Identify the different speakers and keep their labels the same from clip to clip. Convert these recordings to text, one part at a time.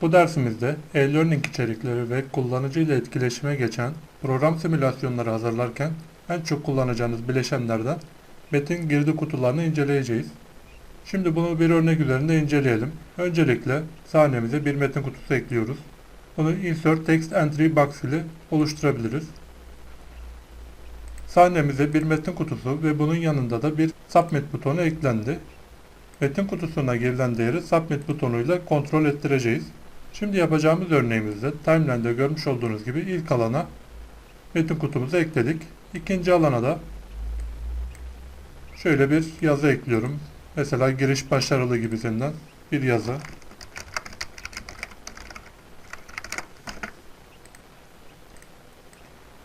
Speaker 1: Bu dersimizde e-learning içerikleri ve kullanıcı ile etkileşime geçen program simülasyonları hazırlarken en çok kullanacağınız bileşenlerden metin girdi kutularını inceleyeceğiz. Şimdi bunu bir örnek üzerinde inceleyelim. Öncelikle sahnemize bir metin kutusu ekliyoruz. Bunu Insert Text Entry Box ile oluşturabiliriz. Sahnemize bir metin kutusu ve bunun yanında da bir Submit butonu eklendi. Metin kutusuna girilen değeri Submit butonuyla kontrol ettireceğiz. Şimdi yapacağımız örneğimizde timeline'de görmüş olduğunuz gibi ilk alana metin kutumuzu ekledik. İkinci alana da şöyle bir yazı ekliyorum. Mesela giriş başarılı gibisinden bir yazı.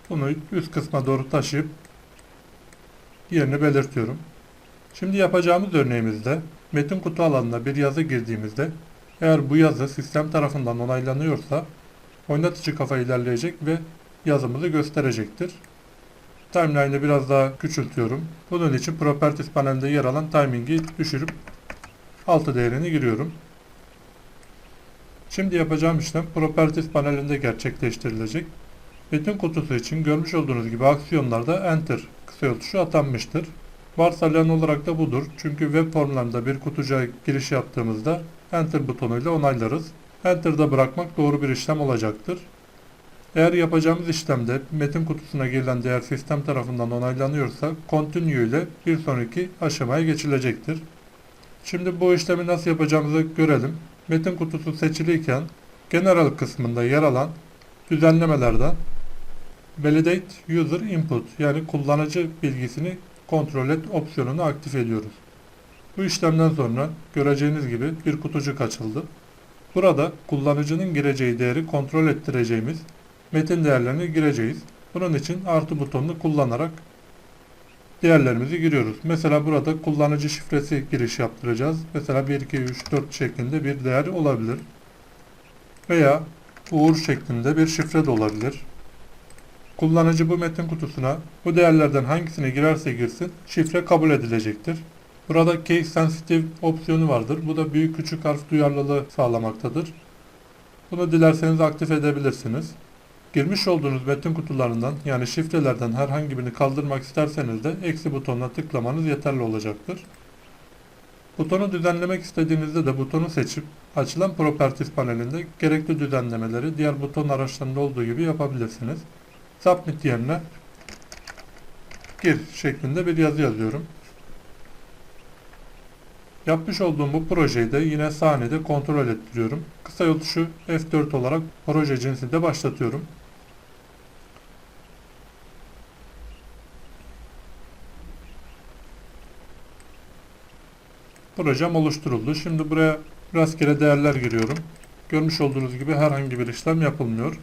Speaker 1: Bunu üst kısma doğru taşıyıp yerini belirtiyorum. Şimdi yapacağımız örneğimizde metin kutu alanına bir yazı girdiğimizde eğer bu yazı sistem tarafından onaylanıyorsa oynatıcı kafa ilerleyecek ve yazımızı gösterecektir. Timeline'ı biraz daha küçültüyorum. Bunun için Properties panelinde yer alan timing'i düşürüp altı değerini giriyorum. Şimdi yapacağım işlem Properties panelinde gerçekleştirilecek. Metin kutusu için görmüş olduğunuz gibi aksiyonlarda Enter kısa yol atanmıştır. Varsayılan olarak da budur. Çünkü web formlarında bir kutucuğa giriş yaptığımızda Enter butonuyla onaylarız. Enter'da bırakmak doğru bir işlem olacaktır. Eğer yapacağımız işlemde metin kutusuna girilen değer sistem tarafından onaylanıyorsa Continue ile bir sonraki aşamaya geçilecektir. Şimdi bu işlemi nasıl yapacağımızı görelim. Metin kutusu seçiliyken General kısmında yer alan düzenlemelerden Validate User Input yani kullanıcı bilgisini kontrol et opsiyonunu aktif ediyoruz. Bu işlemden sonra göreceğiniz gibi bir kutucuk açıldı. Burada kullanıcının gireceği değeri kontrol ettireceğimiz metin değerlerini gireceğiz. Bunun için artı butonunu kullanarak değerlerimizi giriyoruz. Mesela burada kullanıcı şifresi giriş yaptıracağız. Mesela 1, 2, 3, 4 şeklinde bir değer olabilir. Veya uğur şeklinde bir şifre de olabilir. Kullanıcı bu metin kutusuna bu değerlerden hangisine girerse girsin şifre kabul edilecektir. Burada case sensitive opsiyonu vardır. Bu da büyük küçük harf duyarlılığı sağlamaktadır. Bunu dilerseniz aktif edebilirsiniz. Girmiş olduğunuz metin kutularından yani şifrelerden herhangi birini kaldırmak isterseniz de eksi butonuna tıklamanız yeterli olacaktır. Butonu düzenlemek istediğinizde de butonu seçip açılan Properties panelinde gerekli düzenlemeleri diğer buton araçlarında olduğu gibi yapabilirsiniz. Submit yerine gir şeklinde bir yazı yazıyorum. Yapmış olduğum bu projeyi de yine sahnede kontrol ettiriyorum. Kısa yol tuşu F4 olarak proje cinsini de başlatıyorum. Projem oluşturuldu. Şimdi buraya rastgele değerler giriyorum. Görmüş olduğunuz gibi herhangi bir işlem yapılmıyor.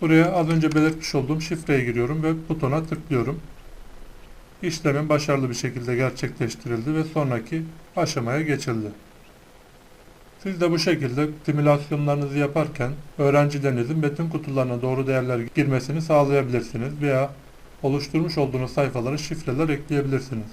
Speaker 1: Buraya az önce belirtmiş olduğum şifreye giriyorum ve butona tıklıyorum. İşlemin başarılı bir şekilde gerçekleştirildi ve sonraki aşamaya geçildi. Siz de bu şekilde simülasyonlarınızı yaparken öğrencilerinizin metin kutularına doğru değerler girmesini sağlayabilirsiniz veya oluşturmuş olduğunuz sayfalara şifreler ekleyebilirsiniz.